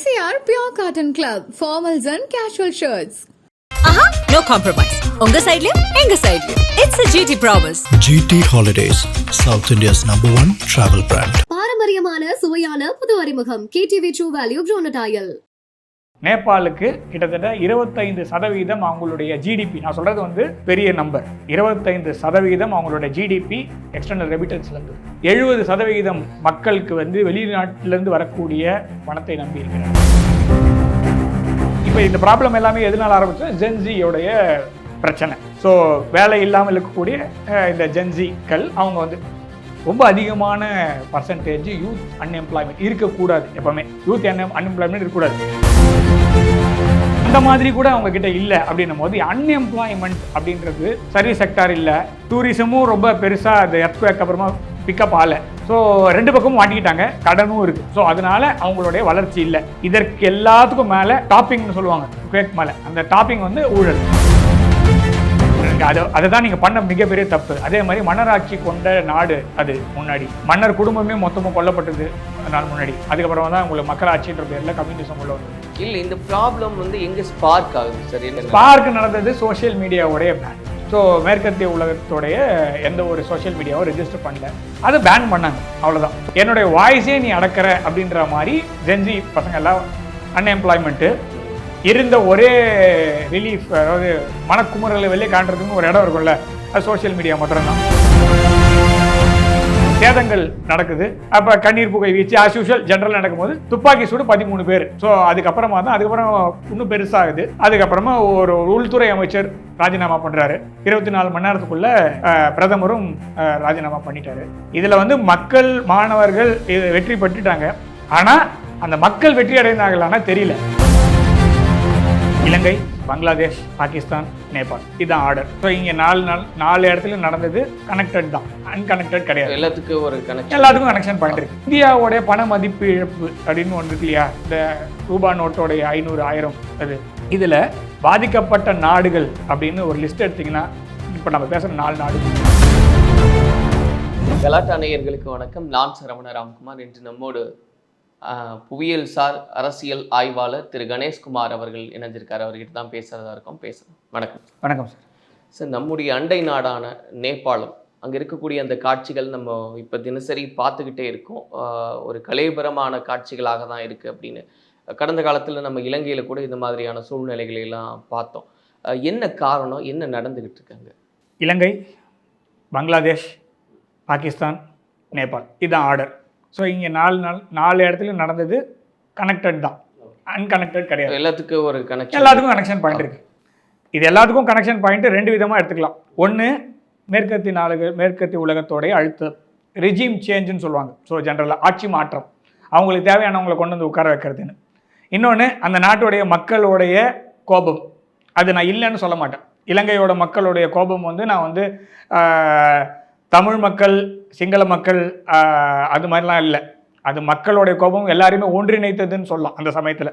MCR Pure Cotton Club, formals and casual shirts. ஆஹா no compromise உங்க சைடுலயும் எங்க சைடுலயும் it's a GT promise GT Holidays, South India's number one travel brand. பாரம்பரியமான சுவையான புது அறிமுகம் கேடிவி ட்ரூ வேல்யூ ப்ரோனடாயல் நேபாளுக்கு கிட்டத்தட்ட இருபத்தைந்து சதவீதம் அவங்களுடைய ஜிடிபி நான் சொல்றது வந்து பெரிய நம்பர் இருபத்தைந்து சதவீதம் அவங்களுடைய ஜிடிபி எக்ஸ்டர்னல் ரெமிட்டன்ஸ்லேருந்து எழுபது சதவீதம் மக்களுக்கு வந்து வெளிநாட்டிலேருந்து வரக்கூடிய பணத்தை நம்பி இப்போ இந்த ப்ராப்ளம் எல்லாமே எதனால் ஆரம்பிச்சது ஜென்ஜியோடைய பிரச்சனை. ஸோ வேலை இல்லாமல் இருக்கக்கூடிய இந்த ஜென்ஜிக்கள் அவங்க வந்து ரொம்ப அதிகமான பர்சன்டேஜ் யூத் அன்எம்ப்ளாய்மெண்ட் இருக்கக்கூடாது. எப்பவுமே யூத் அன்எம்ப்ளாய்மெண்ட் இருக்கக்கூடாது. அந்த மாதிரி கூட அவங்க கிட்ட இல்லை அப்படின்னும் போது அன்எம்ப்ளாய்மெண்ட் அப்படின்றது சர்வீஸ் செக்டார் இல்லை. டூரிசமும் ரொம்ப பெருசாக அந்த எர்த்குவேக் அப்புறமா பிக்கப் ஆகலை. ஸோ ரெண்டு பக்கமும் மாட்டிக்கிட்டாங்க. கடனும் இருக்கு. ஸோ அதனால அவங்களுடைய வளர்ச்சி இல்லை. இதற்கு எல்லாத்துக்கும் மேலே டாப்பிங்னு சொல்லுவாங்க. குவேக் மேலே. அந்த டாப்பிங் வந்து ஊழல். அது அதை தான் நீங்கள் பண்ண மிகப்பெரிய தப்பு. அதே மாதிரி மன்னராட்சி கொண்ட நாடு அது முன்னாடி. மன்னர் குடும்பமே மொத்தமும் கொல்லப்பட்டது நாள் முன்னாடி. அதுக்கப்புறமா தான் உங்களுக்கு மக்களாட்சின்ற பேரில் கம்யூனிசம் உள்ள வந்தது. இல்ல இந்த ப்ராப்ளம் வந்து எங்க ஸ்பார்க் ஆகுது சார் என்ன ஸ்பார்க் நடந்தது சோஷியல் மீடியாவுடைய பேன் ஸோ மேற்கத்திய உலகத்துடைய எந்த ஒரு சோஷியல் மீடியாவும் ரெஜிஸ்டர் பண்ணல. அதை பேன் பண்ணாங்க அவ்வளவுதான். என்னுடைய வாய்ஸே நீ அடக்கிற அப்படின்ற மாதிரி ஜென்ஜி பசங்க எல்லாம் அன்எம்ப்ளாய்மெண்ட்டு இருந்த ஒரே ரிலீஃப் அதாவது மனக்குமுறலை வெளியே காட்டுறதுக்கு ஒரு இடம் இருக்கும்ல அது சோஷியல் மீடியா மட்டும்தான். சேதங்கள் நடக்குது. அப்போ கண்ணீர் புகை வீச்சு ஆஸ் யூஷுவல் ஜென்ரல் நடக்கும்போது துப்பாக்கி சூடு பதிமூணு பேர். ஸோ அதுக்கப்புறமா தான் அதுக்கப்புறம் இன்னும் பெருசாகுது. அதுக்கப்புறமா ஒரு உள்துறை அமைச்சர் ராஜினாமா பண்ணுறாரு இருபத்தி நாலு மணி நேரத்துக்குள்ள பிரதமரும் ராஜினாமா பண்ணிட்டாரு. இதில் வந்து மக்கள் மாணவர்கள் இது வெற்றி பெற்றுட்டாங்க. ஆனால் அந்த மக்கள் வெற்றி அடைந்தாங்களான்னா தெரியல. இலங்கை பங்களாதேஷ் பாகிஸ்தான் நேபாள். இதுதான் ஆர்டர் ஸோ இங்கே நாலு நாள் நாலு இடத்துல நடந்தது கனெக்டட் தான். அன்கனெக்டட் கிடையாது. எல்லாத்துக்கும் ஒரு கனெக்ஷன் எல்லாத்துக்கும் கனெக்ஷன் பாயிண்ட் இருக்கு. இந்தியாவோடைய பண மதிப்பு இழப்பு அப்படின்னு ஒன்று இருக்கு இல்லையா? இந்த ரூபா நோட்டோடைய ஐநூறு ஆயிரம் அது. இதில் பாதிக்கப்பட்ட நாடுகள் அப்படின்னு ஒரு லிஸ்ட் எடுத்தீங்கன்னா இப்போ நம்ம பேசுகிற நாலு நாடு. கலாட்டா நேயர்களுக்கு வணக்கம். நான் சரவண ராம்குமார். இன்று நம்மோடு புவியியல் சார் அரசியல் ஆய்வாளர் திரு. கணேஷ்குமார் அவர்கள் இணைஞ்சிருக்காரு. அவர்கிட்ட தான் பேசுறதா இருக்கோம். பேசுறோம் வணக்கம். வணக்கம் சார். சார் நம்முடைய அண்டை நாடான நேபாளம் அங்கே இருக்கக்கூடிய அந்த காட்சிகள் நம்ம இப்போ தினசரி பார்த்துக்கிட்டே இருக்கோம். ஒரு கலைபரமான காட்சிகளாக தான் இருக்குது அப்படின்னு. கடந்த காலத்தில் நம்ம இலங்கையில் கூட இந்த மாதிரியான சூழ்நிலைகளை எல்லாம் பார்த்தோம். என்ன காரணம்? என்ன நடந்துக்கிட்டு இருக்காங்க இலங்கை பங்களாதேஷ் பாகிஸ்தான் நேபாள். இதுதான் ஆர்டர். ஸோ இங்கே நாலு நாள் நாலு இடத்துல நடந்தது கனெக்டட் தான். அன்கனெக்டட் கிடையாது. எல்லாத்துக்கும் ஒரு கனெக்ஷன் எல்லாத்துக்கும் கனெக்ஷன் பாயிண்ட் இருக்கு. இது எல்லாத்துக்கும் கனெக்ஷன் பாயிண்ட் ரெண்டு விதமாக எடுத்துக்கலாம். ஒன்று மேற்கத்திய நாடுகள் மேற்கத்திய உலகத்தோடைய அழுத்தம். ரிஜிம் சேஞ்சுன்னு சொல்லுவாங்க. ஸோ ஜென்ரலாக ஆட்சி மாற்றம். அவங்களுக்கு தேவையானவங்களை கொண்டு வந்து உட்கார வைக்கிறதுன்னு. இன்னொன்று அந்த நாட்டுடைய மக்களுடைய கோபம். அது நான் இல்லைன்னு சொல்ல மாட்டேன். இலங்கையோட மக்களுடைய கோபம் வந்து நான் வந்து தமிழ் மக்கள் சிங்கள மக்கள் அது மாதிரிலாம் இல்லை. அது மக்களுடைய கோபம் எல்லாரையுமே ஒன்றிணைத்ததுன்னு சொல்லலாம் அந்த சமயத்தில்.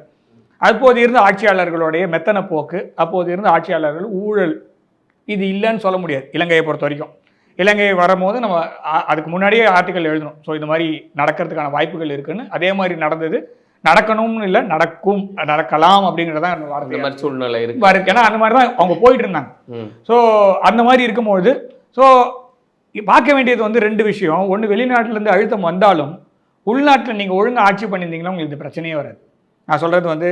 அப்போது இருந்த ஆட்சியாளர்களுடைய மெத்தன போக்கு அப்போது இருந்த ஆட்சியாளர்கள் ஊழல். இது இல்லைன்னு சொல்ல முடியாது இலங்கையை பொறுத்த வரைக்கும். இலங்கை வரும்போது நம்ம அதுக்கு முன்னாடியே ஆர்டிக்கல் எழுதணும். ஸோ இந்த மாதிரி நடக்கிறதுக்கான வாய்ப்புகள் இருக்குன்னு அதே மாதிரி நடந்தது. நடக்கணும்னு இல்லை நடக்கும் நடக்கலாம் அப்படிங்கிறதான் வார்த்தை மாதிரி சூழ்நிலை இருக்கு. ஏன்னா அந்த மாதிரி தான் அவங்க போயிட்டு இருந்தாங்க. ஸோ அந்த மாதிரி இருக்கும்பொழுது ஸோ பார்க்க வேண்டியது வந்து ரெண்டு விஷயம். ஒன்று வெளிநாட்டிலேருந்து அழுத்தம் வந்தாலும் உள்நாட்டில் நீங்கள் ஒழுங்கா ஆட்சி பண்ணியிருந்தீங்கன்னா உங்களுக்கு இந்த பிரச்சனையே வராது. நான் சொல்கிறது வந்து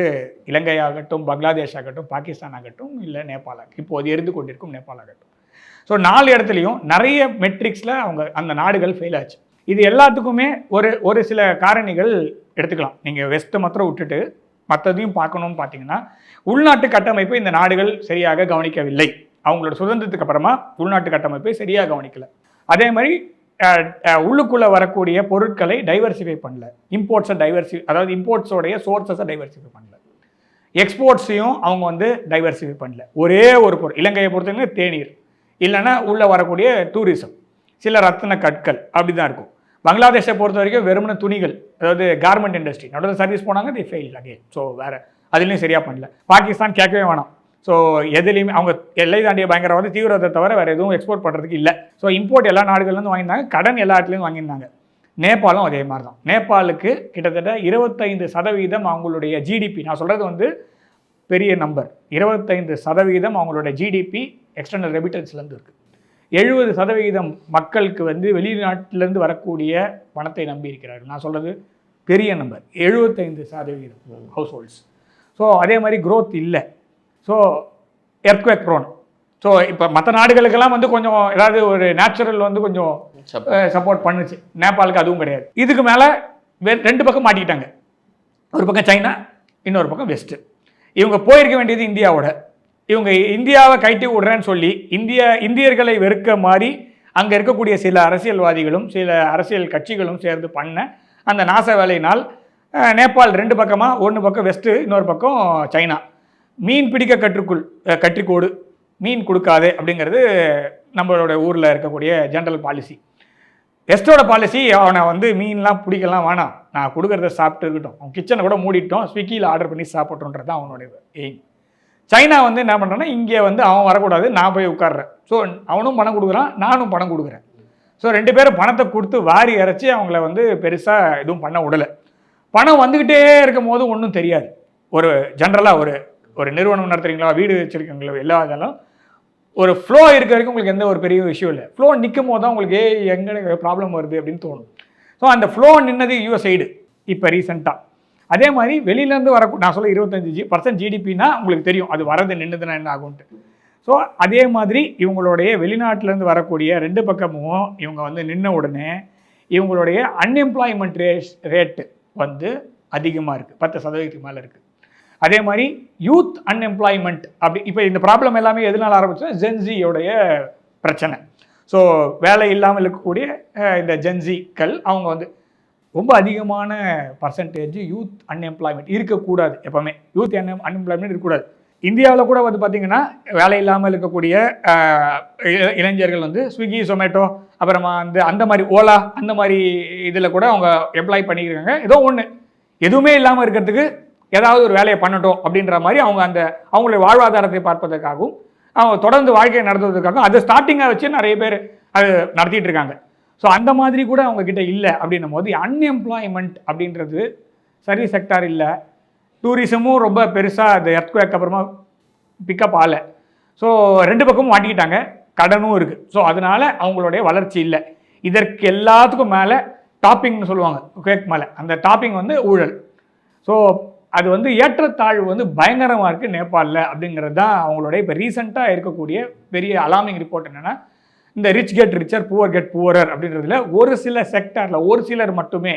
இலங்கை ஆகட்டும் பங்களாதேஷ் ஆகட்டும் பாகிஸ்தான் ஆகட்டும் இல்லை நேபாள் ஆகட்டும் இப்போது எரிந்து கொண்டிருக்கும் நேபாள் ஆகட்டும். ஸோ நாலு இடத்துலையும் நிறைய மெட்ரிக்ஸில் அவங்க அந்த நாடுகள் ஃபெயில் ஆச்சு. இது எல்லாத்துக்குமே ஒரு ஒரு சில காரணிகள் எடுத்துக்கலாம். நீங்கள் வெஸ்ட்டை மாத்திரம் விட்டுட்டு மற்றதையும் பார்க்கணும்னு பார்த்தீங்கன்னா உள்நாட்டு கட்டமைப்பை இந்த நாடுகள் சரியாக கவனிக்கவில்லை. அவங்களோட சுதந்திரத்துக்கு அப்புறமா உள்நாட்டு கட்டமைப்பை சரியாக கவனிக்கலை. அதே மாதிரி உள்ளுக்குள்ளே வரக்கூடிய பொருட்களை டைவர்சிஃபை பண்ணல. இம்போர்ட்ஸை டைவர்சி அதாவது இம்போர்ட்ஸோடைய சோர்ஸஸை டைவர்சிஃபை பண்ணல. எக்ஸ்போர்ட்ஸையும் அவங்க வந்து டைவர்சிஃபை பண்ணல. ஒரே ஒரு பொருள் இலங்கையை பொறுத்தவரைக்கும் தேநீர். இல்லைன்னா உள்ளே வரக்கூடிய டூரிசம் சில ரத்தின கற்கள் அப்படி தான் இருக்கும். பங்களாதேஷை பொறுத்த வரைக்கும் வெறுமன துணிகள் அதாவது கார்மெண்ட் இண்டஸ்ட்ரி நடுவில் சர்வீஸ் போனாங்க தி ஃபெயில் அகேன் ஸோ வேறு அதுலேயும் சரியாக பண்ணல. பாகிஸ்தான் கேட்கவே வேணாம். ஸோ எதுலேயுமே அவங்க எல்லை தாண்டிய பயங்கரவாத தீவிரத்தை தவிர வேறு எதுவும் எக்ஸ்போர்ட் பண்ணுறதுக்கு இல்லை. ஸோ இம்போர்ட் எல்லா நாடுகள்லேருந்து வாங்கியிருந்தாங்க கடன் எல்லா இடத்துலையும் வாங்கியிருந்தாங்க. நேபாளும் அதே மாதிரி தான். நேபாளுக்கு கிட்டத்தட்ட இருபத்தைந்து சதவீதம் அவங்களுடைய ஜிடிபி நான் சொல்கிறது வந்து பெரிய நம்பர் இருபத்தைந்து சதவீதம் அவங்களோட ஜிடிபி எக்ஸ்டர்னல் ரெமிட்டன்ஸ்லேருந்து இருக்குது எழுபது சதவிகிதம் மக்களுக்கு வந்து வெளிநாட்டிலேருந்து வரக்கூடிய பணத்தை நம்பி இருக்கிறார்கள். நான் சொல்கிறது பெரிய நம்பர் எழுபத்தைந்து சதவீதம் ஹவுஸ் ஹோல்ட்ஸ் ஸோ அதே மாதிரி க்ரோத் இல்லை. ஸோ எர்த்குவேக் ப்ரோன் ஸோ இப்போ மற்ற நாடுகளுக்கெல்லாம் வந்து கொஞ்சம் ஏதாவது ஒரு நேச்சுரல் வந்து கொஞ்சம் சப்போர்ட் பண்ணுச்சு. நேபாளுக்கு அதுவும் கிடையாது. இதுக்கு மேலே ரெண்டு பக்கம் மாட்டிக்கிட்டாங்க. ஒரு பக்கம் சைனா இன்னொரு பக்கம் வெஸ்ட்டு இவங்க போயிருக்க வேண்டியது இந்தியாவோட. இவங்க இந்தியாவை கைட்டி விடுறேன்னு சொல்லி இந்திய இந்தியர்களை வெறுக்க மாதிரி அங்கே இருக்கக்கூடிய சில அரசியல்வாதிகளும் சில அரசியல் கட்சிகளும் சேர்ந்து பண்ண அந்த நாச வேலையினால் நேபாள் ரெண்டு பக்கமாக ஒன்று பக்கம் வெஸ்ட்டு இன்னொரு பக்கம் சைனா. மீன் பிடிக்க கற்றுக்குள் கற்றிக்கோடு மீன் கொடுக்காதே அப்படிங்கிறது நம்மளோட ஊரில் இருக்கக்கூடிய ஜென்ரல் பாலிசி வெஸ்டோட பாலிசி அவனை வந்து மீன்லாம் பிடிக்கலாம் வேணாம். நான் கொடுக்குறத சாப்பிட்டு இருக்கட்டும். அவன் கிச்சனை கூட மூடிட்டோம் ஸ்விக்கியில் ஆர்டர் பண்ணி சாப்பிட்றோன்றது தான் அவனுடைய எய்ம் சைனா வந்து என்ன பண்ணுறான்னா இங்கே வந்து அவன் வரக்கூடாது நான் போய் உட்கார்றேன். ஸோ அவனும் பணம் கொடுக்குறான் நானும் பணம் கொடுக்குறேன். ஸோ ரெண்டு பேரும் பணத்தை கொடுத்து வாரி இறைச்சி அவங்கள வந்து பெருசாக எதுவும் பண்ண விடலை. பணம் வந்துக்கிட்டே இருக்கும் போது ஒன்றும் தெரியாது. ஒரு ஜென்ரலாக ஒரு ஒரு நிறுவனம் நடத்துறீங்களா வீடு வச்சுருக்கீங்களா எல்லா இதெல்லாம் ஒரு ஃப்ளோ இருக்க வரைக்கும் உங்களுக்கு எந்த ஒரு பெரிய விஷயம் இல்லை. ஃப்ளோ நிற்கும் போது தான் உங்களுக்கு ஏ எங்கே ப்ராப்ளம் வருது? அப்படின்னு தோணும். ஸோ அந்த ஃப்ளோ நின்னது யூஎஸ் சைடு இப்போ ரீசெண்டாக அதே மாதிரி வெளியிலேருந்து வர நான் சொல்ல இருபத்தஞ்சி ஜி பர்சன்ட் ஜிடிபினா உங்களுக்கு தெரியும். அது வரது நின்றுதுன்னா என்ன ஆகும்ட்டு ஸோ அதே மாதிரி இவங்களுடைய வெளிநாட்டிலேருந்து வரக்கூடிய ரெண்டு பக்கமும் இவங்க வந்து நின்ன உடனே இவங்களுடைய அன்எம்ப்ளாய்மெண்ட் ரேட் ரேட்டு வந்து அதிகமாக இருக்குது பத்து சதவீதத்துக்கு மேலே இருக்குது அதே மாதிரி யூத் அன்எம்ப்ளாய்மெண்ட் அப்படி இப்போ இந்த ப்ராப்ளம் எல்லாமே எதனால் ஆரம்பிச்சோன்னா ஜென்சியோடைய பிரச்சனை. ஸோ வேலை இல்லாமல் இருக்கக்கூடிய இந்த ஜென்சிக்கள் அவங்க வந்து ரொம்ப அதிகமான பர்சன்டேஜ் யூத் அன்எம்ப்ளாய்மெண்ட் இருக்கக்கூடாது எப்போவுமே. யூத் அன் அன்எம்ப்ளாய்மெண்ட் இருக்கக்கூடாது. இந்தியாவில் கூட வந்து பார்த்திங்கன்னா வேலை இல்லாமல் இருக்கக்கூடிய இளைஞர்கள் வந்து ஸ்விக்கி சொமேட்டோ அப்புறமா வந்து அந்த மாதிரி ஓலா அந்த மாதிரி இதில் கூட அவங்க எம்ப்ளாய் பண்ணியிருக்காங்க ஏதோ ஒன்று எதுவுமே இல்லாமல் இருக்கிறதுக்கு ஏதாவது ஒரு வேலையை பண்ணட்டும் அப்படின்ற மாதிரி அவங்க அந்த அவங்களுடைய வாழ்வாதாரத்தை பார்ப்பதற்காகவும் அவங்க தொடர்ந்து வாழ்க்கையை நடத்துவதற்காகவும் அதை ஸ்டார்டிங்காக வச்சு நிறைய பேர் அது நடத்திட்டு இருக்காங்க. ஸோ அந்த மாதிரி கூட அவங்க கிட்ட இல்லை அப்படின்னும் போது அன்எம்ப்ளாய்மெண்ட் அப்படின்றது சர்வீஸ் செக்டார் இல்லை. டூரிசமும் ரொம்ப பெருசாக அந்த எர்த்குவேக் அப்புறமா பிக்கப் ஆகலை. ஸோ ரெண்டு பக்கமும் மாட்டிக்கிட்டாங்க. கடனும் இருக்குது ஸோ அதனால அவங்களுடைய வளர்ச்சி இல்லை. இதற்கு எல்லாத்துக்கும் மேலே டாப்பிங்னு சொல்லுவாங்க. குவேக் மேலே. அந்த டாப்பிங் வந்து ஊழல். ஸோ அது வந்து ஏற்றத்தாழ்வு வந்து பயங்கரமாக இருக்குது நேபாளில் அப்படிங்கிறது தான் அவங்களுடைய இப்போ ரீசெண்டாக இருக்கக்கூடிய பெரிய அலாமிங் ரிப்போர்ட் என்னென்னா இந்த rich get richer poor get poorer அப்படின்றதுல ஒரு சில செக்டாரில் ஒரு சிலர் மட்டுமே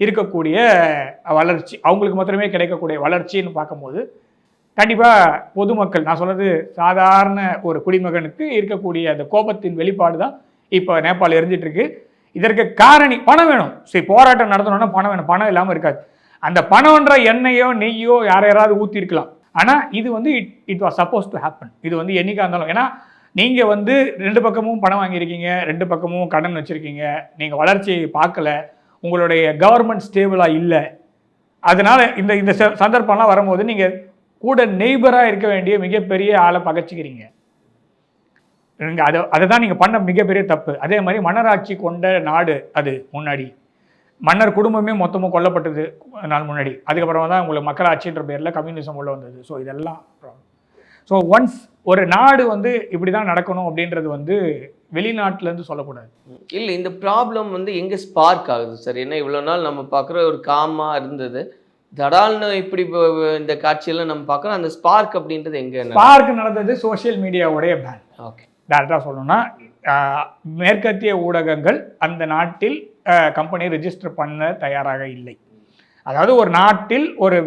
இருக்கக்கூடிய வளர்ச்சி அவங்களுக்கு மாத்திரமே கிடைக்கக்கூடிய வளர்ச்சின்னு பார்க்கும்போது கண்டிப்பாக பொதுமக்கள் நான் சொல்கிறது சாதாரண ஒரு குடிமகனுக்கு இருக்கக்கூடிய அந்த கோபத்தின் வெளிப்பாடு தான் இப்போ நேபாள் எரிஞ்சிட்ருக்கு இதற்கு காரணி பணம் வேணும். சரி போராட்டம் நடத்தணும்னா பணம் வேணும். பணம் இல்லாமல் இருக்காது. அந்த பணம்ன்ற எண்ணெயோ நெய்யோ யார் யாராவது ஊற்றிருக்கலாம் ஆனால் இது வந்து it it was supposed to happen இது வந்து என்றைக்காக இருந்தாலும். ஏன்னா நீங்கள் வந்து ரெண்டு பக்கமும் பணம் வாங்கியிருக்கீங்க ரெண்டு பக்கமும் கடன் வச்சுருக்கீங்க. நீங்கள் வளர்ச்சியை பார்க்கல. உங்களுடைய கவர்மெண்ட் ஸ்டேபிளாக இல்லை. அதனால் இந்த இந்த ச- சந்தர்ப்பம்லாம் வரும்போது நீங்கள் கூட நெய்பராக இருக்க வேண்டிய மிகப்பெரிய ஆளை பகச்சிக்கிறீங்க. நீங்கள் அதை அதை தான் நீங்கள் பண்ண மிகப்பெரிய தப்பு. அதே மாதிரி மன்னராட்சி கொண்ட நாடு அது முன்னாடி. மன்னர் குடும்பமே மொத்தமும் கொல்லப்பட்டது நாள் முன்னாடி. அதுக்கப்புறமா தான் உங்களுக்கு மக்களாட்சின்ற பேரில் கம்யூனிசம் உள்ள வந்தது. ஸோ இதெல்லாம் ஸோ ஒன்ஸ் ஒரு நாடு வந்து இப்படி தான் நடக்கணும் அப்படின்றது வந்து வெளிநாட்டிலேருந்து சொல்லக்கூடாது. இல்லை இந்த ப்ராப்ளம் வந்து எங்கே ஸ்பார்க் ஆகுது சார் ஏன்னா இவ்வளோ நாள் நம்ம பார்க்குற ஒரு காமாக இருந்தது. தடால்னு இப்படி இப்ப இந்த காட்சியெல்லாம் நம்ம பார்க்குறோம். அந்த ஸ்பார்க் அப்படின்றது எங்கே பார்க் நடந்தது சோஷியல் மீடியாவுடைய பேன் ஓகே டேரெக்டாக சொல்லணும்னா மேற்கத்திய ஊடகங்கள் அந்த நாட்டில் கம்பெனி ரிஜிஸ்டர் பண்ண தயாராக இல்லை. அதாவது ஒரு நாட்டில் ஒரு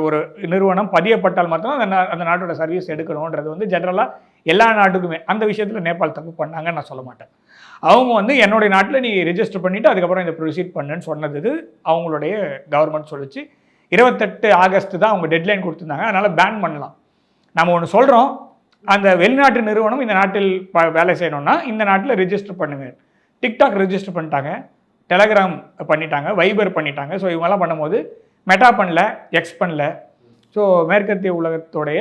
ஒரு நிறுவனம் பதியப்பட்டால் மட்டும் அந்த நா- அந்த நாட்டோட சர்வீஸ் எடுக்கணுன்றது வந்து ஜென்ரலாக எல்லா நாட்டுக்குமே. அந்த விஷயத்தில் நேபாள் தப்பு பண்ணாங்கன்னு நான் சொல்ல மாட்டேன். அவங்க வந்து என்னுடைய நாட்டில் நீ ரிஜிஸ்டர் பண்ணிவிட்டு அதுக்கப்புறம் இதை ப்ரொசீட் பண்ணுன்னு சொன்னது அவங்களுடைய கவர்மெண்ட் சொல்லிச்சு. இருபத்தெட்டு ஆகஸ்ட் தான் அவங்க டெட்லைன் கொடுத்துருந்தாங்க. அதனால் பேன் பண்ணலாம். நம்ம ஒன்று சொல்கிறோம் அந்த வெளிநாட்டு நிறுவனம் இந்த நாட்டில் வேலை செய்யணும்னா இந்த நாட்டில் ரிஜிஸ்டர் பண்ணுங்க. டிக்டாக் ரெஜிஸ்டர் பண்ணிட்டாங்க. டெலகிராம் பண்ணிட்டாங்க வைபர் பண்ணிட்டாங்க. ஸோ இவங்கெல்லாம் பண்ணும்போது மெட்டா பண்ணல எக்ஸ் பண்ணல ஸோ மேற்கத்திய உலகத்துடைய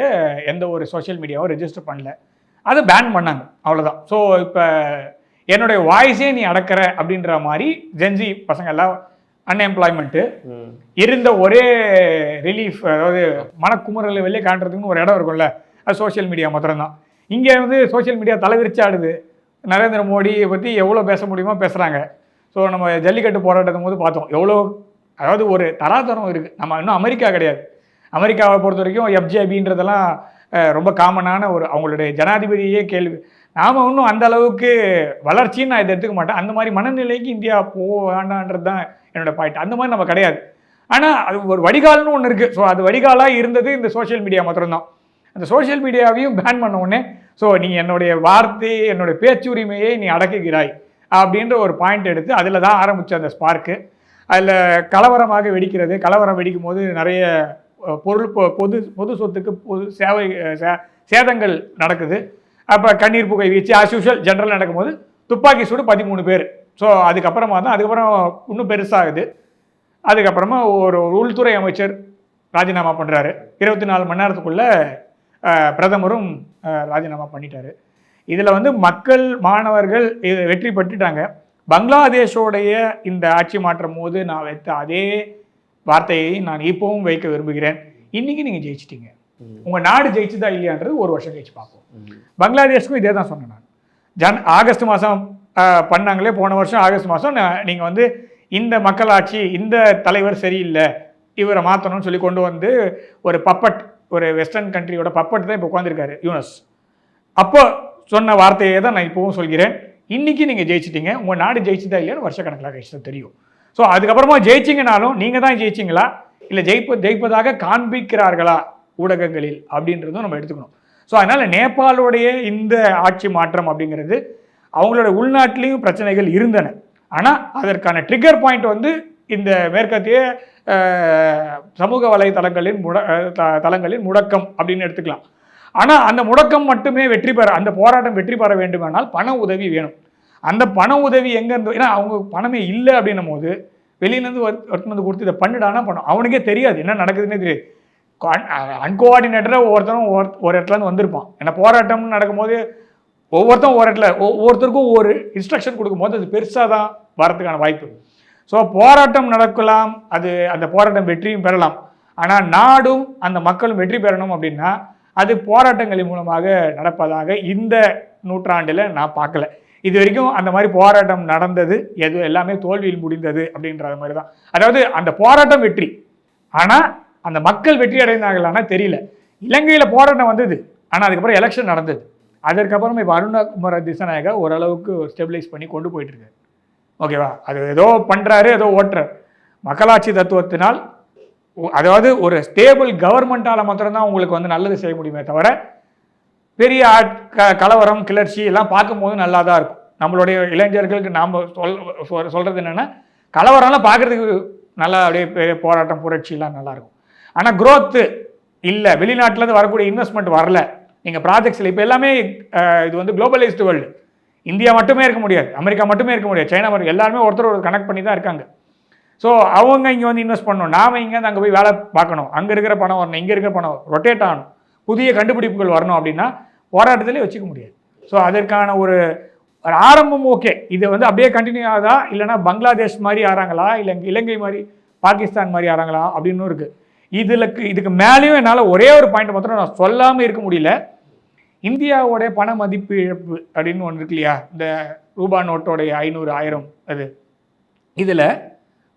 எந்த ஒரு சோஷியல் மீடியாவும் ரெஜிஸ்டர் பண்ணல. அதை பேன் பண்ணாங்க அவ்வளோதான் ஸோ இப்போ என்னுடைய வாய்ஸே நீ அடக்கிற அப்படின்ற மாதிரி ஜென்சி பசங்க எல்லாம் அன்எம்ப்ளாய்மெண்ட்டு. இருந்த ஒரே ரிலீஃப் அதாவது மனக்குமுறலை வெளியே காட்டுறதுக்குன்னு ஒரு இடம் இருக்கும்ல அது சோஷியல் மீடியா மாத்திரம்தான். இங்கே வந்து சோஷியல் மீடியா தலைவிரிச்சு ஆடுது. நரேந்திர மோடியை பற்றி எவ்வளோ பேச முடியுமோ பேசுகிறாங்க ஸோ நம்ம ஜல்லிக்கட்டு போராட்டத்தும் போது பார்த்தோம் எவ்வளோ அதாவது ஒரு தராதரம் இருக்குது நம்ம இன்னும் அமெரிக்கா கிடையாது. அமெரிக்காவை பொறுத்த வரைக்கும் எஃப்ஜேபின்றதெல்லாம் ரொம்ப காமனான ஒரு அவங்களுடைய ஜனாதிபதியே கேள்வி. நாம் இன்னும் அந்த அளவுக்கு வளர்ச்சின்னு நான் இதை எடுத்துக்க மாட்டேன். அந்த மாதிரி மனநிலைக்கு இந்தியா போக வேண்டான்றது தான் என்னோட பாயிண்ட் அந்த மாதிரி நம்ம கிடையாது. ஆனால் அது ஒரு வடிகால்னு ஒன்று இருக்குது ஸோ அது வடிகாலாக இருந்தது இந்த சோஷியல் மீடியா மாத்திரம்தான். அந்த சோஷியல் மீடியாவையும் பேன் பண்ண உடனே ஸோ நீ என்னுடைய வார்த்தை என்னுடைய பேச்சுரிமையை நீ அடக்குகிறாய். அப்படின்ற ஒரு பாயிண்ட் எடுத்து அதில் தான் ஆரம்பித்த அந்த ஸ்பார்க்கு அதில் கலவரமாக வெடிக்கிறது கலவரம் வெடிக்கும் போது நிறைய பொருள் பொ- பொது பொது சொத்துக்கு பொது சேவை சே- சேதங்கள் நடக்குது. அப்போ கண்ணீர் புகை வீச்சு ஆஸ் யூஷுவல் ஜென்ரல் நடக்கும்போது துப்பாக்கி சூடு பதிமூணு பேர். ஸோ அதுக்கப்புறமா தான் அதுக்கப்புறம் இன்னும் பெருசாகுது. அதுக்கப்புறமா ஒரு உள்துறை அமைச்சர் ராஜினாமா பண்ணுறாரு இருபத்தி நாலு மணி நேரத்துக்குள்ளே பிரதமரும் ராஜினாமா பண்ணிட்டாரு. இதில் வந்து மக்கள் மாணவர்கள் இது வெற்றி பெற்றுட்டாங்க. பங்களாதேஷோடைய இந்த ஆட்சி மாற்றம் போது நான் வைத்த அதே வார்த்தையை நான் இப்போவும் வைக்க விரும்புகிறேன். இன்னைக்கு நீங்கள் ஜெயிச்சிட்டீங்க. உங்கள் நாடு ஜெயிச்சுதா இல்லையான்றது ஒரு வருஷம் கழிச்சு பார்ப்போம். பங்களாதேஷ்க்கும் இதே தான் சொன்னேன் நான். ஜன் ஆகஸ்ட் மாதம் பண்ணாங்களே போன வருஷம் ஆகஸ்ட் மாதம் நீங்கள் வந்து இந்த மக்களாட்சி இந்த தலைவர் சரியில்லை இவரை மாற்றணும்னு சொல்லி கொண்டு வந்து ஒரு பப்பட் ஒரு வெஸ்டர்ன் கண்ட்ரியோட பப்பட் தான் இப்போ உட்காந்துருக்காரு யூனஸ். அப்போ சொன்ன வார்த்தையை தான் நான் இப்போவும் சொல்கிறேன். இன்றைக்கி நீங்கள் ஜெயிச்சிட்டீங்க. உங்கள் நாடு ஜெயிச்சுதா இல்லையான்னு வருஷக்கணக்கில் கழிச்சு தெரியும். ஸோ அதுக்கப்புறமா ஜெயிச்சிங்கனாலும் நீங்கள் தான் ஜெயிச்சிங்களா? இல்லை ஜெயிப்ப ஜெயிப்பதாக காண்பிக்கிறார்களா ஊடகங்களில் அப்படின்றதும் நம்ம எடுத்துக்கணும். ஸோ அதனால் நேபாளுடைய இந்த ஆட்சி மாற்றம் அப்படிங்கிறது அவங்களோட உள்நாட்டிலையும் பிரச்சனைகள் இருந்தன. ஆனால் அதற்கான ட்ரிகர் பாயிண்ட் வந்து இந்த மேற்கத்திய சமூக வலைதளங்களின் முட த- தளங்களின் முடக்கம் அப்படின்னு எடுத்துக்கலாம். ஆனால் அந்த முடக்கம் மட்டுமே வெற்றி பெற அந்த போராட்டம் வெற்றி பெற வேண்டுமானால் பண உதவி வேணும். அந்த பண உதவி எங்கேருந்து ஏன்னா அவங்க பணமே இல்லை அப்படின்னும் போது வெளியிலேருந்து ஒருத்தன் வந்து கொடுத்து இதை பண்ணிடானா பணம் அவனுக்கே தெரியாது என்ன நடக்குதுன்னே தெரியாது. அன்கோஆர்டினேட்டராக ஒவ்வொருத்தரும் ஒரு இடத்துல இருந்து வந்திருப்பான். ஏன்னா போராட்டம்னு நடக்கும்போது ஒவ்வொருத்தரும் ஒரு இடத்துல ஒவ்வொருத்தருக்கும் ஒரு இன்ஸ்ட்ரக்ஷன் கொடுக்கும்போது அது பெருசாக தான் வரதுக்கான வாய்ப்பு. ஸோ போராட்டம் நடக்கலாம் அது அந்த போராட்டம் வெற்றியும் பெறலாம். ஆனால் நாடும் அந்த மக்களும் வெற்றி பெறணும் அப்படின்னா அது போராட்டங்களின் மூலமாக நடப்பதாக இந்த நூற்றாண்டில் நான் பார்க்கல. இது வரைக்கும் அந்த மாதிரி போராட்டம் நடந்தது எது எல்லாமே தோல்வியில் முடிந்தது அப்படின்றது மாதிரி தான். அதாவது அந்த போராட்டம் வெற்றி. ஆனால் அந்த மக்கள் வெற்றி அடைந்தாங்களான்னா தெரியல. இலங்கையில் போராட்டம் வந்தது. ஆனால் அதுக்கப்புறம் எலெக்ஷன் நடந்தது. அதற்கப்புறம் இப்போ அருணகுமார திசநாயகா ஓரளவுக்கு ஸ்டெபிலைஸ் பண்ணி கொண்டு போயிட்டுருக்காரு ஓகேவா? அது ஏதோ பண்ணுறாரு ஏதோ ஓட்டுறாரு. மக்களாட்சி தத்துவத்தினால் அதாவது ஒரு ஸ்டேபிள் கவர்மெண்ட்டால் மாத்திரம்தான் உங்களுக்கு வந்து நல்லது செய்ய முடியுமே தவிர பெரிய ஆட் க கலவரம் கிளர்ச்சி எல்லாம் பார்க்கும்போது நல்லா தான் இருக்கும். நம்மளுடைய இளைஞர்களுக்கு நாம் சொல் சொல்கிறது என்னென்னா கலவரம்லாம் பார்க்குறதுக்கு நல்லா அப்படியே பெரிய போராட்டம் புரட்சியெலாம் நல்லாயிருக்கும். ஆனால் க்ரோத்து இல்லை. வெளிநாட்டிலேருந்து வரக்கூடிய இன்வெஸ்ட்மெண்ட் வரல. நீங்கள் ப்ராஜெக்ட்ஸில் இப்போ எல்லாமே இது வந்து குளோபலைஸ்டு வேர்ல்டு இந்தியா மட்டுமே இருக்க முடியாது. அமெரிக்கா மட்டுமே இருக்க முடியாது. சைனா மட்டும் எல்லாருமே ஒருத்தர் ஒரு கனெக்ட் பண்ணி தான் இருக்காங்க. ஸோ அவங்க இங்கே வந்து இன்வெஸ்ட் பண்ணணும். நாம இங்கே அங்கே போய் வேலை பார்க்கணும். அங்கே இருக்கிற பணம் வரணும். இங்கே இருக்கிற பணம் ரொட்டேட் ஆகணும். புதிய கண்டுபிடிப்புகள் வரணும் அப்படின்னா போராட்டத்திலே வச்சுக்க முடியாது. ஸோ அதற்கான ஒரு ஒரு ஆரம்பம் ஓகே இது வந்து அப்படியே கண்டினியூ ஆகுதா? இல்லைனா பங்களாதேஷ் மாதிரி ஆறாங்களா? இல்லை இலங்கை மாதிரி பாகிஸ்தான் மாதிரி ஆறாங்களா? அப்படின்னு இருக்குது இதில் இதுக்கு மேலேயும் என்னால் ஒரே ஒரு பாயிண்ட் மாத்திரம் நான் சொல்லாமல் இருக்க முடியல. இந்தியாவோடைய பண மதிப்பு இழப்பு அப்படின்னு ஒன்று இருக்கு இல்லையா? இந்த ரூபா நோட்டோடைய ஐநூறு ஆயிரம் அது. இதில்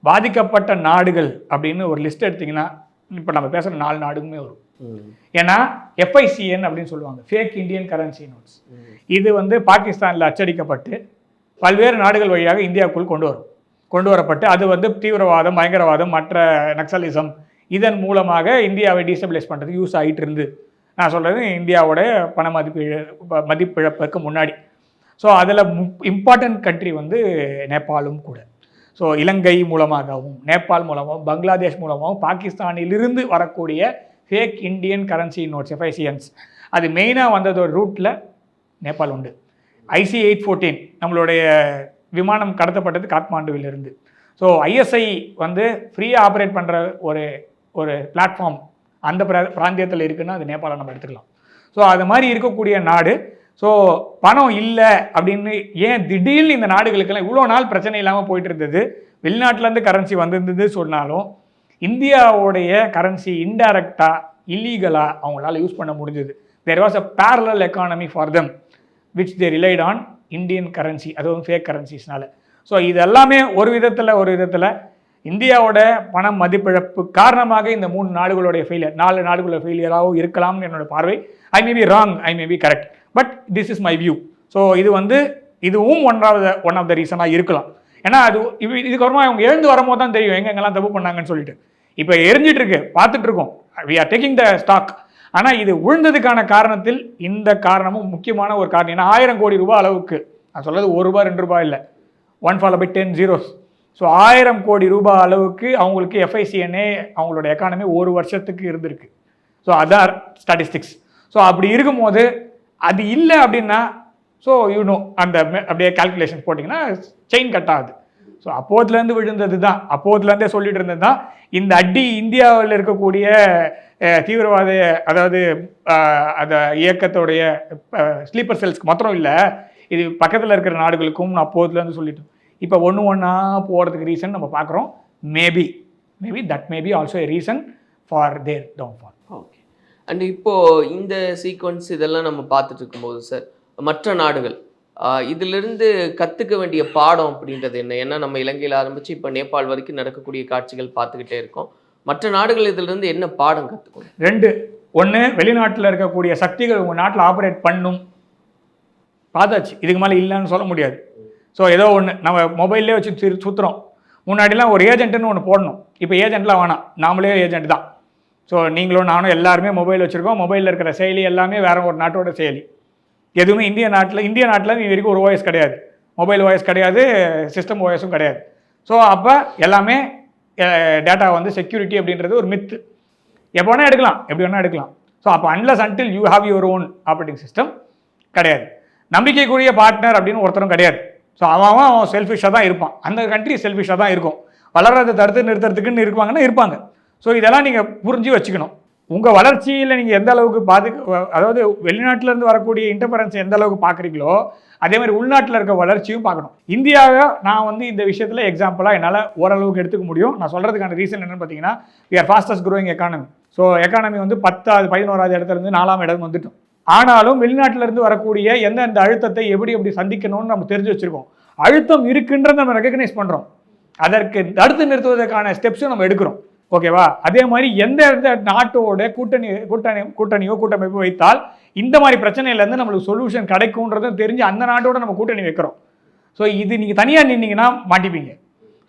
பாதிக்கப்பட்ட நாடுகள் அப்படின்னு ஒரு லிஸ்ட் எடுத்தீங்கன்னா இப்போ நம்ம பேசுகிற நாலு நாடுமே வரும். ஏன்னா எஃப்ஐசிஎன் அப்படின்னு சொல்லுவாங்க. ஃபேக் இந்தியன் கரன்சி நோட்ஸ் இது வந்து பாகிஸ்தானில் அச்சடிக்கப்பட்டு பல்வேறு நாடுகள் வழியாக இந்தியாவுக்குள் கொண்டு வரும். கொண்டு வரப்பட்டு அது வந்து தீவிரவாதம் பயங்கரவாதம் மற்ற நக்சலிசம் இதன் மூலமாக இந்தியாவை டீஸ்டபிளைஸ் பண்ணுறதுக்கு யூஸ் ஆகிட்டு இருந்து. நான் சொல்கிறது இந்தியாவோட பண மதிப்பு மதிப்பிழப்புக்கு முன்னாடி. ஸோ அதில் இம்பார்ட்டன்ட் கண்ட்ரி வந்து நேபாளும் கூட. ஸோ இலங்கை மூலமாகவும் நேபாள் மூலமாகவும் பங்களாதேஷ் மூலமாகவும் பாகிஸ்தானிலிருந்து வரக்கூடிய fake Indian currency notes FICNs அது மெயினாக வந்ததோட ரூட்டில் நேபாள் உண்டு. ஐசி எயிட் ஃபோர்டீன் நம்மளுடைய விமானம் கடத்தப்பட்டது காத்மாண்டுவிலிருந்து. ஸோ ஐஎஸ்ஐ வந்து ஃப்ரீயாக ஆப்ரேட் பண்ணுற ஒரு ஒரு பிளாட்ஃபார்ம் அந்த பிர பிராந்தியத்தில் இருக்குன்னா அது நேபாளை நம்ம எடுத்துக்கலாம். ஸோ அது மாதிரி இருக்கக்கூடிய நாடு ஸோ பணம் இல்லை அப்படின்னு ஏன் திடீர்னு இந்த நாடுகளுக்கெல்லாம் இவ்வளோ நாள் பிரச்சனை இல்லாமல் போயிட்டு இருந்தது வெளிநாட்டிலேருந்து கரன்சி வந்திருந்தது சொன்னாலும் இந்தியாவுடைய கரன்சி இன்டைரக்டாக இல்லீகலாக அவங்களால யூஸ் பண்ண முடிஞ்சது. There was a parallel economy for them which they relied on Indian currency அதுவும் ஃபேக் கரன்சிஸ்னால ஸோ இது எல்லாமே ஒரு விதத்தில் ஒரு விதத்தில் இந்தியாவோட பண மதிப்பிழப்பு காரணமாக இந்த மூணு நாடுகளுடைய ஃபெயிலியர் நாலு நாடுகளோட ஃபெயிலியராகவும் இருக்கலாம்னு என்னோட பார்வை. I may be wrong I may be correct but this is my view so இது வந்து இதுவும் one of the one of the ரீசனாக இருக்கலாம். ஏன்னா அது இது இதுக்கப்புறமா அவங்க எழுந்து வரும்போது தான் தெரியும் எங்கெங்கெல்லாம் தப்பு பண்ணாங்கன்னு சொல்லிட்டு. இப்போ எரிஞ்சிட்டு இருக்கு பார்த்துட்டு இருக்கோம் we are taking the stock ஆனால் இது விழுந்ததுக்கான காரணத்தில் இந்த காரணமும் முக்கியமான ஒரு காரணம். ஏன்னா ஆயிரம் கோடி ரூபாய் அளவுக்கு. நான் சொல்றது ஒரு ரூபாய் ரெண்டு ரூபாய் இல்லை. One follow by ten zeros so ஆயிரம் கோடி ரூபாய் அளவுக்கு அவங்களுக்கு எஃப்ஐசிஎன்ஏ அவங்களோட எக்கானமி ஒரு வருஷத்துக்கு இருந்திருக்கு. ஸோ அதான் ஸ்டாட்டிஸ்டிக்ஸ் ஸோ அப்படி இருக்கும்போது அது இல்லை அப்படின்னா ஸோ யூனோ அந்த அப்படியே கால்குலேஷன் போட்டிங்கன்னா செயின் கட் ஆகுது. ஸோ அப்போதுலேருந்து விழுந்தது தான் அப்போதுலேருந்தே சொல்லிட்டு இருந்தது தான் இந்த அடி இந்தியாவில் இருக்கக்கூடிய தீவிரவாத அதாவது அந்த இயக்கத்துடைய ஸ்லீப்பர் செல்ஸ்க்கு மாத்திரம் இல்லை. இது பக்கத்தில் இருக்கிற நாடுகளுக்கும் நான் அப்போதுலேருந்து சொல்லிட்டு இப்போ ஒன்று ஒன்றா போகிறதுக்கு ரீசன் நம்ம பார்க்குறோம். Maybe maybe that maybe also a reason for their downfall fall and இப்போது இந்த சீக்வன்ஸ் இதெல்லாம் நம்ம பார்த்துட்டு இருக்கும்போது சார் மற்ற நாடுகள் இதிலிருந்து கற்றுக்க வேண்டிய பாடம் அப்படின்றது என்ன? ஏன்னா நம்ம இலங்கையில் ஆரம்பித்து இப்போ நேபாள் வரைக்கும் நடக்கக்கூடிய காட்சிகள் பார்த்துக்கிட்டே இருக்கோம். மற்ற நாடுகள் இதிலிருந்து என்ன பாடம் கற்றுக்கணும் ரெண்டு ஒன்று வெளிநாட்டில் இருக்கக்கூடிய சக்திகள் உங்கள் நாட்டில் ஆப்ரேட் பண்ணும். பார்த்தாச்சு. இதுக்கு மேலே இல்லைன்னு சொல்ல முடியாது. ஸோ ஏதோ ஒன்று நம்ம மொபைல்லே வச்சு சுற்றுறோம் முன்னாடிலாம் ஒரு ஏஜென்ட்னு ஒன்று போடணும். இப்போ ஏஜென்ட்லாம் வேணாம். நாமளே ஏஜென்ட் தான். ஸோ நீங்களும் நானும் எல்லாருமே மொபைல் வச்சுருக்கோம். மொபைலில் இருக்கிற செயலி எல்லாமே வேறு ஒரு நாட்டோட செயலி. எதுவுமே இந்திய நாட்டில் இந்திய நாட்டில் இது வரைக்கும் ஒரு ஓஎஸ் கிடையாது. மொபைல் ஓஎஸ் கிடையாது சிஸ்டம் ஓஎஸும் கிடையாது. ஸோ அப்போ எல்லாமே டேட்டா வந்து செக்யூரிட்டி அப்படின்றது ஒரு மித்து எப்போ வேணால் எடுக்கலாம். எப்படி வேணால் எடுக்கலாம். ஸோ அப்போ unless until you have your own operating system கிடையாது. நம்பிக்கைக்குரிய பார்ட்னர் அப்படின்னு ஒருத்தரும் கிடையாது. ஸோ அவன் அவன் அவன் செல்ஃபிஷாக தான் இருப்பான். அந்த கண்ட்ரி செல்ஃபிஷாக தான் இருக்கும். வளர்றதை தடுத்து நிறுத்துறதுக்குன்னு இருப்பாங்கன்னா இருப்பாங்க. ஸோ இதெல்லாம் நீங்கள் புரிஞ்சு வச்சுக்கணும். உங்கள் வளர்ச்சியில் நீங்கள் எந்த அளவுக்கு பாது அதாவது வெளிநாட்டிலேருந்து வரக்கூடிய இன்டர்பரன்ஸ் எந்த அளவுக்கு பார்க்குறீங்களோ அதே மாதிரி உள்நாட்டில் இருக்க வளர்ச்சியும் பார்க்கணும் இந்தியாவை நான் வந்து இந்த விஷயத்தில் எக்ஸாம்பிளாக என்னால் ஓரளவுக்கு எடுத்துக்க முடியும். நான் சொல்கிறதுக்கான ரீசன் என்னென்னு பார்த்தீங்கன்னா we are fastest growing economy so economy வந்து பத்தாவது பதினோராவது இடத்துல இருந்து நாலாம் இடம் வந்துட்டோம். ஆனாலும் வெளிநாட்டிலேருந்து வரக்கூடிய எந்தெந்த அழுத்தத்தை எப்படி எப்படி சந்திக்கணும்னு நம்ம தெரிஞ்சு வச்சிருக்கோம். அழுத்தம் இருக்குன்றதை நம்ம ரெக்கக்னைஸ் பண்ணுறோம் அதற்கு தடுத்து நிறுத்துவதற்கான ஸ்டெப்ஸும் நம்ம எடுக்கிறோம். ஓகேவா? அதே மாதிரி எந்த எந்த நாட்டோட கூட்டணி கூட்டணி கூட்டணியோ கூட்டமைப்பு வைத்தால் இந்த மாதிரி பிரச்சனையிலேருந்து நம்மளுக்கு சொல்யூஷன் கிடைக்கும்ன்றதும் தெரிஞ்சு அந்த நாட்டோட நம்ம கூட்டணி வைக்கிறோம். ஸோ இது நீங்கள் தனியாக நின்னீங்கன்னா மாட்டிப்பீங்க.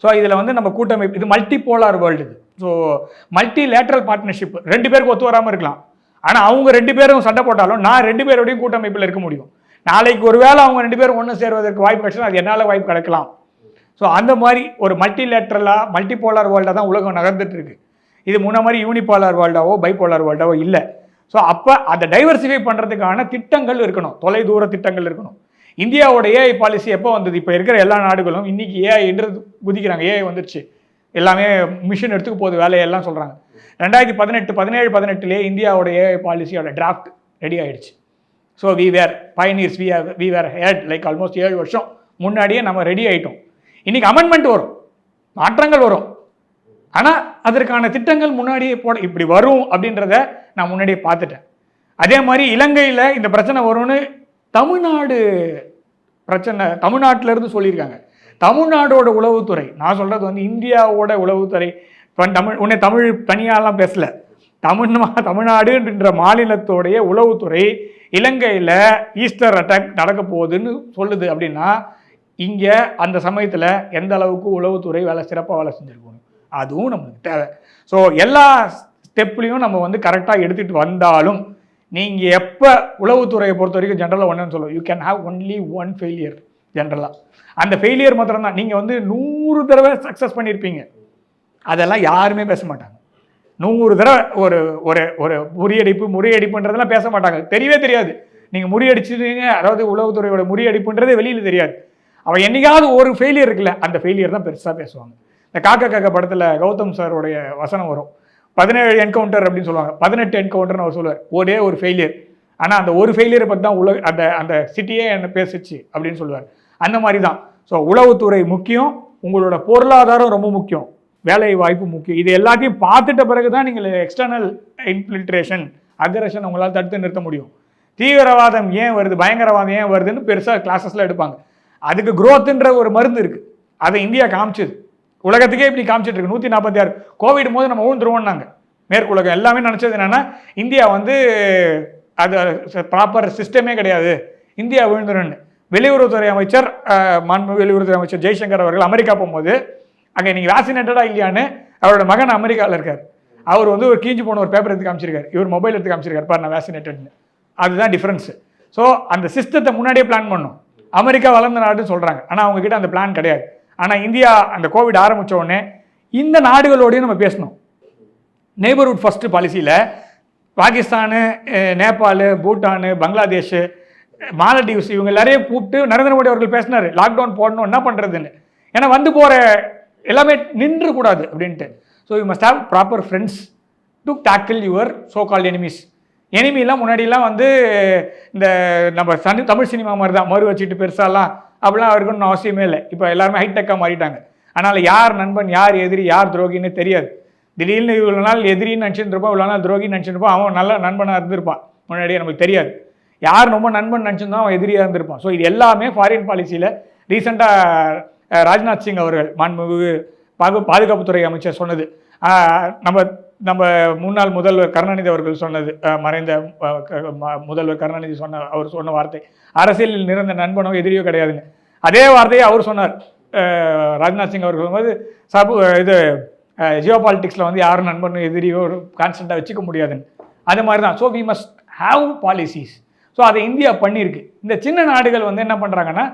ஸோ இதில் வந்து நம்ம கூட்டமைப்பு இது மல்டி போலார் வேர்ல்டு இது. ஸோ மல்டி லேட்ரல் பார்ட்னர்ஷிப் ரெண்டு பேருக்கு ஒத்து வராமல் இருக்கலாம். ஆனால் அவங்க ரெண்டு பேரும் சண்டை போட்டாலும் நான் ரெண்டு பேரோடையும் கூட்டமைப்பில் இருக்க முடியும். நாளைக்கு ஒருவேளை அவங்க ரெண்டு பேரும் ஒன்று சேருவதற்கு வாய்ப்பு கிடைச்சா அது என்னால் வாய்ப்பு கிடைக்கலாம். ஸோ அந்த மாதிரி ஒரு மல்டி லேட்ரலாக வேர்ல்டாக தான் உலகம் நகர்ந்துட்டு இருக்கு இது முன்ன மாதிரி யூனிபாலார் வேர்ல்டாவோ பைபோலார் வேர்ல்டாவோ இல்லை. ஸோ அப்போ அதை டைவர்சிஃபை பண்ணுறதுக்கான திட்டங்கள் இருக்கணும். தொலைதூர திட்டங்கள் இருக்கணும். இந்தியாவோட ஏஐ பாலிசி எப்போ வந்தது? இப்போ இருக்கிற எல்லா நாடுகளும் இன்றைக்கி ஏஐ என்று குதிக்கிறாங்க. ஏஐ வந்துருச்சு. எல்லாமே மிஷின் எடுத்துக்க போகுது. வேலையெல்லாம் சொல்கிறாங்க ரெண்டாயிரத்தி பதினெட்டு பதினேழு பதினெட்டுலேயே இந்தியாவோட ஏஐ பாலிசியோட டிராஃப்ட் ரெடி ஆயிடுச்சு. So we were pioneers we we were had like almost ஏழு வருஷம் முன்னாடியே நம்ம ரெடி ஆகிட்டோம் இன்னைக்கு அமெண்ட்மெண்ட் வரும். மாற்றங்கள் வரும். ஆனால் அதற்கான திட்டங்கள் முன்னாடியே போட இப்படி வரும் அப்படின்றத நான் முன்னாடியே பார்த்துட்டேன். அதே மாதிரி இலங்கையில் இந்த பிரச்சனை வரும்னு தமிழ்நாடு பிரச்சனை தமிழ்நாட்டிலேருந்து சொல்லியிருக்காங்க. தமிழ்நாடோட உளவுத்துறை நான் சொல்கிறது வந்து இந்தியாவோட உளவுத்துறை இப்போ தமிழ் உன்னை தமிழ் தனியாலாம் பேசல. தமிழ் தமிழ்நாடுன்ற மாநிலத்தோடைய உளவுத்துறை இலங்கையில் ஈஸ்டர் அட்டாக் நடக்க போகுதுன்னு சொல்லுது அப்படின்னா இங்கே அந்த சமயத்தில் எந்த அளவுக்கு உளவுத்துறை வேலை சிறப்பாக வேலை செஞ்சுருக்கணும் அதுவும் நம்மளுக்கு தேவை ஸோ எல்லா ஸ்டெப்லையும் நம்ம வந்து கரெக்டாக எடுத்துகிட்டு வந்தாலும் நீங்கள் எப்போ உளவுத்துறையை பொறுத்த வரைக்கும் ஜென்ரலாக ஒன்றுன்னு சொல்லுவோம் you can have only one failure ஜென்ரலாக அந்த ஃபெயிலியர் மாத்திரம்தான். நீங்கள் வந்து நூறு தடவை சக்ஸஸ் பண்ணியிருப்பீங்க அதெல்லாம் யாருமே பேச மாட்டாங்க. நூறு தடவை ஒரு ஒரு ஒரு முறியடிப்பு முறியடிப்புன்றதெல்லாம் பேச மாட்டாங்க. தெரியவே தெரியாது. நீங்கள் முறியடிச்சிருங்க அதாவது உளவுத்துறையோட முறியடிப்புன்றதே வெளியில் தெரியாது. அவன் என்னைக்காவது ஒரு ஃபெயிலியர் இருக்குல்ல அந்த ஃபெயிலியர் தான் பெருசாக பேசுவாங்க. இந்த காக்கா காக்கா படத்தில் கௌதம் சாருடைய வசனம் வரும். பதினேழு என்கவுண்டர் அப்படின்னு சொல்லுவாங்க. பதினெட்டு என்கவுண்டர்னு அவர் சொல்லுவார். ஒரே ஒரு ஃபெயிலியர் ஆனால் அந்த ஒரு ஃபெயிலியரை பற்றி தான் உலக அந்த அந்த சிட்டியே என்னை பேசிச்சு அப்படின்னு சொல்லுவார். அந்த மாதிரி தான். ஸோ உளவுத்துறை முக்கியம். உங்களோட பொருளாதாரம் ரொம்ப முக்கியம். வேலை வாய்ப்பு முக்கியம். இது எல்லாத்தையும் பார்த்துட்ட பிறகு தான் நீங்கள் எக்ஸ்டர்னல் இன்ஃபில்ட்ரேஷன் அக்ரஷன் உங்களால் தடுத்து நிறுத்த முடியும். தீவிரவாதம் ஏன் வருது? பயங்கரவாதம் ஏன் வருதுன்னு பெருசாக கிளாஸஸில் எடுப்பாங்க. அதுக்கு குரோத்துன்ற ஒரு மருந்து இருக்குது அதை இந்தியா காமிச்சது. உலகத்துக்கே இப்படி காமிச்சிட்டு இருக்கு. நூற்றி நாற்பத்தி ஆறு கோவிட் போது நம்ம ஊழ்ந்துருவோம்னாங்க மேற்குலகம் எல்லாமே நினச்சது என்னென்னா இந்தியா வந்து அது ப்ராப்பர் சிஸ்டமே கிடையாது. இந்தியா விழுந்துருன்னு. வெளியுறவுத்துறை அமைச்சர் மாண்பு வெளியுறவுத்துறை அமைச்சர் ஜெய்சங்கர் அவர்கள் அமெரிக்கா போகும்போது அங்கே நீங்கள் வேக்சினேட்டடா இல்லையான்னு அவரோட மகன் அமெரிக்காவில் இருக்கார். அவர் வந்து ஒரு கீஞ்சு போன ஒரு பேப்பர் எடுத்து காமிச்சிருக்காரு. இவர் மொபைல் எடுத்து காமிச்சிருக்காரு. பாரு நான் வேக்சினேட்டட்னு அதுதான் டிஃப்ரென்ஸு ஸோ அந்த சிஸ்டத்தை முன்னாடியே பிளான் பண்ணும் அமெரிக்கா வளர்ந்த நாடுன்னு சொல்கிறாங்க ஆனால் அவங்கக்கிட்ட அந்த பிளான் கிடையாது. ஆனால் இந்தியா அந்த கோவிட் ஆரம்பித்த உடனே இந்த நாடுகளோடையும் நம்ம பேசணும். நெய்பர்ஹுட் ஃபஸ்ட்டு பாலிசியில் பாகிஸ்தானு நேபாளு நேபாள் பூட்டானு பங்களாதேஷ் மாலடீவ்ஸ் இவங்க எல்லாரையும் கூப்பிட்டு நரேந்திர மோடி அவர்கள் பேசினார். லாக்டவுன் போடணும் என்ன பண்ணுறதுன்னு ஏன்னா வந்து போகிற எல்லாமே நின்று கூடாது அப்படின்ட்டு. So you must have proper friends to tackle your so called enemies எனிமிலாம் முன்னாடிலாம் வந்து இந்த நம்ம சனி தமிழ் சினிமா மாதிரி தான் மறு வச்சுட்டு பெருசாலாம் அப்படிலாம் இருக்கணும்னு அவசியமே இல்லை. இப்போ எல்லாருமே ஹைடெக்காக மாறிட்டாங்க. அதனால் யார் நண்பன் யார் எதிரி யார் துரோகின்னு தெரியாது. திடீர்னு இவ்வளோ நாள் எதிரின்னு நினச்சிருந்துருப்போம் இவ்வளோ நாள் துரோகின்னு நினச்சிட்டு அவன் நல்ல நண்பனாக இருந்திருப்பான். முன்னாடியே நமக்கு தெரியாது. யார் ரொம்ப நண்பன் நினச்சிருந்தோம் அவன் எதிரியாக இருந்திருப்பான். ஸோ இது எல்லாமே ஃபாரின் பாலிசியில் ரீசெண்டாக ராஜ்நாத் சிங் அவர்கள் மாண்புமிகு பாகு பாதுகாப்புத்துறை அமைச்சர் சொன்னது. நம்ம நம்ம முன்னாள் முதல்வர் கருணாநிதி அவர்கள் சொன்னது மறைந்த ம- முதல்வர் கருணாநிதி சொன்ன அவர் சொன்ன வார்த்தை அரசியலில் நிறந்த நண்பனோ எதிரியோ கிடையாதுன்னு. அதே வார்த்தையை அவர் சொன்னார். ராஜ்நாத் சிங் அவர்கள் சொல்லும்போது சபு இது ஜியோ பாலிட்டிக்ஸில் வந்து யாரும் நண்பனும் எதிரியோ கான்ஸ்டண்ட்டாக வச்சுக்க முடியாதுன்னு. அது மாதிரி தான் so we must have policies so அதை இந்தியா பண்ணியிருக்கு. இந்த சின்ன நாடுகள் வந்து என்ன பண்ணுறாங்கன்னா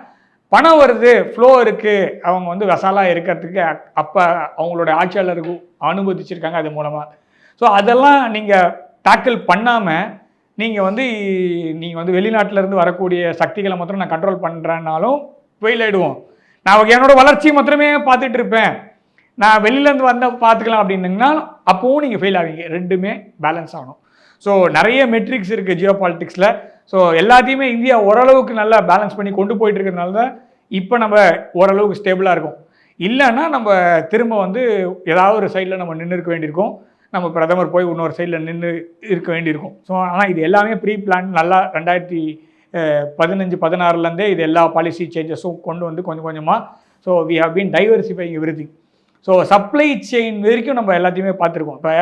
பணம் வருது ஃப்ளோ இருக்குது அவங்க வந்து வசாலாக இருக்கிறதுக்கு அப்போ அவங்களோட ஆட்சியாளருக்கு அனுமதிச்சிருக்காங்க அது மூலமாக ஸோ அதெல்லாம் நீங்கள் டேக்கிள் பண்ணாமல் நீங்கள் வந்து நீங்கள் வந்து வெளிநாட்டிலேருந்து வரக்கூடிய சக்திகளை மாத்திரம் நான் கண்ட்ரோல் பண்ணுறேன்னாலும் ஃபெயில் ஆகிடுவோம் நான் என்னோட வளர்ச்சி மாத்திரமே பார்த்துட்டு இருப்பேன் நான் வெளியிலேருந்து வந்தால் பார்த்துக்கலாம் அப்படின்னீங்கன்னா அப்போவும் நீங்கள் ஃபெயில் ஆவீங்க. ரெண்டுமே பேலன்ஸ் ஆகணும். ஸோ நிறைய மெட்ரிக்ஸ் இருக்குது ஜியோ பாலிட்டிக்ஸில் ஸோ எல்லாத்தையுமே இந்தியா ஓரளவுக்கு நல்லா பேலன்ஸ் பண்ணி கொண்டு போயிட்டு இருக்கிறதுனால தான் இப்போ நம்ம ஓரளவுக்கு ஸ்டேபிளாக இருக்கும். இல்லைன்னா நம்ம திரும்ப வந்து ஏதாவது ஒரு சைடில் நம்ம நின்று இருக்க வேண்டியிருக்கும். நம்ம பிரதமர் போய் இன்னொரு சைடில் நின்று இருக்க வேண்டியிருக்கும். ஸோ ஆனால் இது எல்லாமே ப்ரீ பிளான் நல்லா ரெண்டாயிரத்தி பதினஞ்சு பதினாறுலேருந்தே இது எல்லா பாலிசி சேஞ்சஸும் கொண்டு வந்து கொஞ்சம் கொஞ்சமாக so we have been diversifying every so supply chain வரைக்கும் நம்ம எல்லாத்தையுமே பார்த்துருக்கோம். இப்போ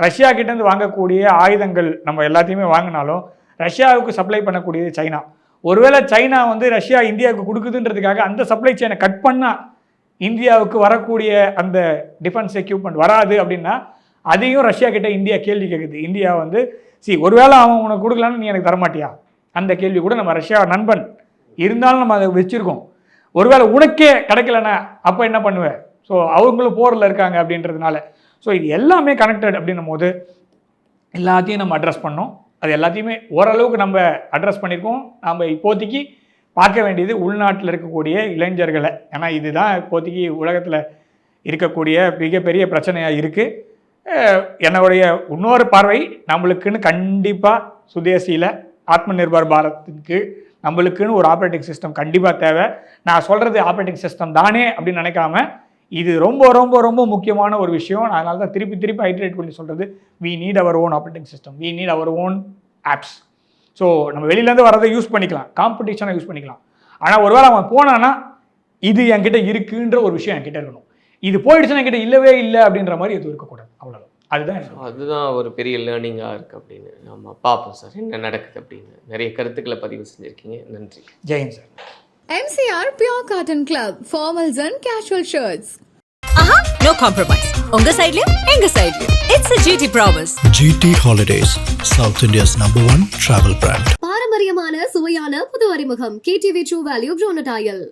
ரஷ்யா கிட்டேருந்து வாங்கக்கூடிய ஆயுதங்கள் நம்ம எல்லாத்தையுமே வாங்கினாலும் ரஷ்யாவுக்கு சப்ளை பண்ணக்கூடியது சைனா. ஒருவேளை சைனா வந்து ரஷ்யா இந்தியாவுக்கு கொடுக்குதுன்றதுக்காக அந்த சப்ளை செயினை கட் பண்ணால் இந்தியாவுக்கு வரக்கூடிய அந்த டிஃபென்ஸ் எக்யூப்மெண்ட் வராது அப்படின்னா அதையும் ரஷ்யா கிட்ட இந்தியா கேள்வி கேட்குது இந்தியா வந்து சி ஒருவேளை அவன் உனக்கு கொடுக்கலான்னு நீ எனக்கு தரமாட்டியா? அந்த கேள்வி கூட நம்ம ரஷ்யா நண்பன் இருந்தாலும் நம்ம அதை வச்சுருக்கோம். ஒருவேளை உனக்கே கிடைக்கலனா அப்போ என்ன பண்ணுவேன் ஸோ அவங்களும் போரில் இருக்காங்க அப்படின்றதுனால. ஸோ இது எல்லாமே கனெக்டட் அப்படின்னும் போது எல்லாத்தையும் நம்ம அட்ரஸ் பண்ணோம். அது எல்லாத்தையுமே ஓரளவுக்கு நம்ம அட்ரஸ் பண்ணியிருக்கோம். நம்ம இப்போதைக்கு பார்க்க வேண்டியது உள்நாட்டில் இருக்கக்கூடிய இளைஞர்களை. ஏன்னா இதுதான் இப்போதைக்கு உலகத்தில் இருக்கக்கூடிய மிகப்பெரிய பிரச்சனையாக இருக்குது என்னுடைய இன்னொரு பார்வை நம்மளுக்குன்னு கண்டிப்பாக சுதேசியில் ஆத்ம நிர்பர் பாரத்துக்கு நம்மளுக்குன்னு ஒரு ஆப்ரேட்டிங் சிஸ்டம் கண்டிப்பாக தேவை. நான் சொல்கிறது ஆப்ரேட்டிங் சிஸ்டம் தானே அப்படின்னு நினைக்காம இது ரொம்ப ரொம்ப ரொம்ப முக்கியமான ஒரு விஷயம். நான் அதனால தான் திருப்பி திருப்பி ஹைட்ரேட் பண்ணி சொல்கிறது we need our own operating system we need our own apps so நம்ம வெளியிலேருந்து வரதை யூஸ் பண்ணிக்கலாம். காம்படிஷனாக யூஸ் பண்ணிக்கலாம். ஆனால் ஒருவேளை அவன் போனான்னா இது என்கிட்ட இருக்குன்ற ஒரு விஷயம் என்கிட்ட இருக்கணும். இது போயிடுச்சுன்னா என்கிட்ட இல்லவே இல்லை அப்படின்ற மாதிரி எதுவும் இருக்கக்கூடாது. அவ்வளோதான் அதுதான் அதுதான் ஒரு பெரிய லேர்னிங்காக இருக்குது அப்படின்னு ஆமாம் பார்ப்போம் சார். என்ன நடக்குது அப்படின்னு. நிறைய கருத்துக்களை பதிவு செஞ்சுருக்கீங்க. நன்றி. Jain sir. MCR Pure Cotton Club, formals and casual shirts. No compromise உங்க சைடுலயும் எங்க சைடுலயும் it's a GT promise GT Holidays, South India's number one travel brand. பாரம்பரியமான சுவையான புது அறிமுகம். KTV true value ப்ரோனடாயல்